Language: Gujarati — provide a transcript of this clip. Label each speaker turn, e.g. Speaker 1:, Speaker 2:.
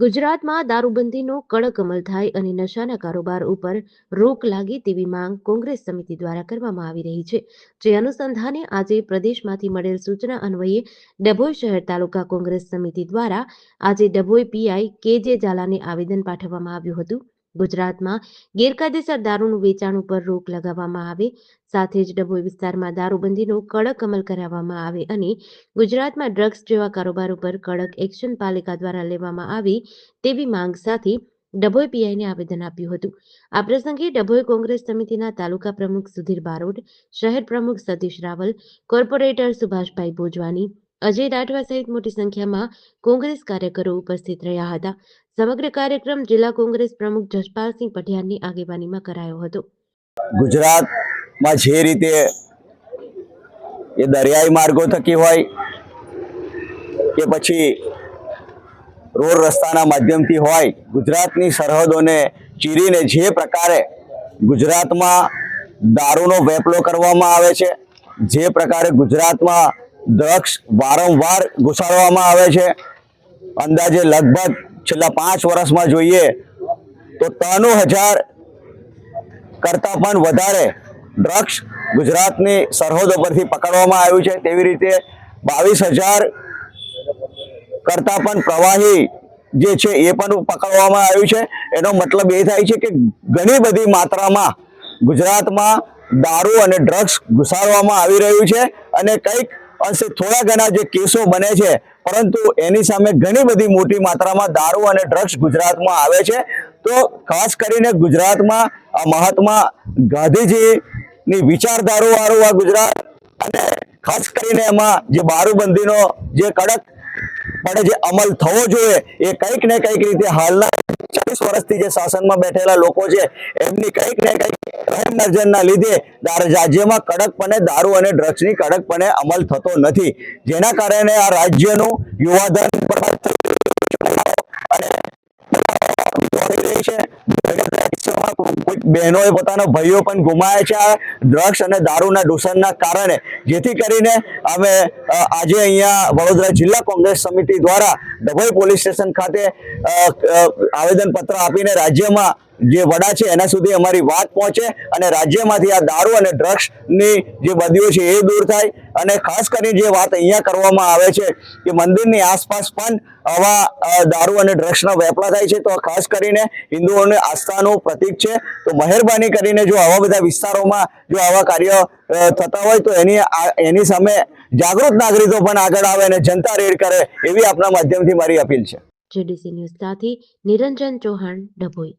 Speaker 1: ગુજરાતમાં દારૂબંધીનો કડક અમલ થાય અને નશાના કારોબાર ઉપર રોક લાગે તેવી માંગ કોંગ્રેસ સમિતિ દ્વારા કરવામાં આવી રહી છે. જે અનુસંધાને આજે પ્રદેશમાંથી મળેલ સૂચના અન્વયે ડભોઈ શહેર તાલુકા કોંગ્રેસ સમિતિ દ્વારા આજે ડભોઈ પીઆઈ કે જે ઝાલાને આવેદન પાઠવવામાં આવ્યું હતું. ગુજરાતમાં ગેરકાયદેસર દારૂનું વેચાણ ઉપર રોક લગાવવામાં આવે, સાથે જ ડભોઈ વિસ્તારમાં દારૂબંધીનો કડક અમલ કરાવવામાં આવે અને ગુજરાતમાં ડ્રગ્સ જેવા કારોબાર ઉપર કડક એક્શન પાલિકા દ્વારા લેવામાં આવે તેવી માંગ સાથે ડભોઈ પીઆઈને આવેદન આપ્યું હતું. આ પ્રસંગે ડભોઈ કોંગ્રેસ સમિતિના તાલુકા પ્રમુખ સુધીર બારોટ, શહેર પ્રમુખ સતીશ રાવલ, કોર્પોરેટર સુભાષભાઈ ભોજવાની અજય રાઠવા સહિત મોટી સંખ્યામાં કોંગ્રેસ કાર્યકરો ઉપસ્થિત રહ્યા હતા. સમગ્ર કાર્યક્રમ જિલ્લા કોંગ્રેસ પ્રમુખ જસપાલસિંહ પઢિયારની આગેવાનીમાં કરાયો હતો.
Speaker 2: ગુજરાતમાં જે રીતે એ દરિયાઈ માર્ગો થકી હોય કે પછી રોડ રસ્તાના માધ્યમથી હોય, ગુજરાતની સરહદોને ચીરીને જે પ્રકારે ગુજરાતમાં દારૂનો વેપલો કરવામાં આવે છે, જે પ્રકારે ગુજરાતમાં ડ્રગ્સ વારંવાર ઘુસાડવામાં આવે છે. અંદાજે લગભગ છેલ્લા પાંચ વર્ષમાં જોઈએ તો ત્રાણું હજાર કરતાં પણ વધારે ડ્રગ્સ ગુજરાતની સરહદો પરથી પકડવામાં આવ્યું છે. તેવી રીતે બાવીસ હજાર કરતાં પણ પ્રવાહી જે છે એ પણ પકડવામાં આવ્યું છે. એનો મતલબ એ થાય છે કે ઘણી બધી માત્રામાં ગુજરાતમાં દારૂ અને ડ્રગ્સ ઘુસાડવામાં આવી રહ્યું છે અને કંઈક અંશે થોડા ઘણા જે કેસો બને છે, પરંતુ એની સામે ઘણી બધી મોટી માત્રામાં દારૂ અને ડ્રગ્સ ગુજરાતમાં આવે છે. તો ખાસ કરીને ગુજરાતમાં મહાત્મા ગાંધીજીની વિચારધારો વાળું આ ગુજરાત અને ખાસ કરીને એમાં જે બારૂબંધીનો જે કડક પડે જે અમલ થવો જોઈએ, એ કંઈક ને કંઈક રીતે હાલના ચાલીસ વર્ષથી જે શાસનમાં બેઠેલા લોકો છે, એમની કંઈક ને કંઈક નજરના લીધે રાજ્યમાં કડકપણે દારૂ અને ડ્રગ્સની કડકપણે અમલ થતો નથી. જેના કારણે આ રાજ્યનું યુવાધન બહેનોએ પોતાના ભાઈઓ પણ ગુમાયા છે. આ ડ્રગ્સ અને દારૂના દૂષણના કારણે જેથી કરીને અમે આજે અહીંયા વડોદરા જિલ્લા કોંગ્રેસ સમિતિ દ્વારા ડભોઈ પોલીસ સ્ટેશન ખાતે આવેદનપત્ર આપીને રાજ્યમાં જે વડા છે, એના સુધી અમારી વાત પહોંચે અને રાજ્યમાંથી આ દારૂ અને ડ્રગ્સની જે બદીઓ છે, એ દૂર થાય. અને ખાસ કરીને જે વાત અહીંયા કરવામાં આવે છે કે મંદિરની આસપાસ પણ આવા દારૂ અને ડ્રગ્સના વેપલા થાય છે. તો ખાસ કરીને હિન્દુઓની આસ્થાનું પ્રતીક છે. તો મહેરબાની કરીને જો આવા બધા વિસ્તારોમાં જો આવા કાર્ય થતા હોય, તો એની એની સામે જાગૃત નાગરિકો પણ આગળ આવે અને જનતા રેડ કરે એવી આપના માધ્યમથી મારી અપીલ છે.
Speaker 1: જેડીસી ન્યૂઝ સાથે નિરંજન ચૌહાણ, ડભોઈ.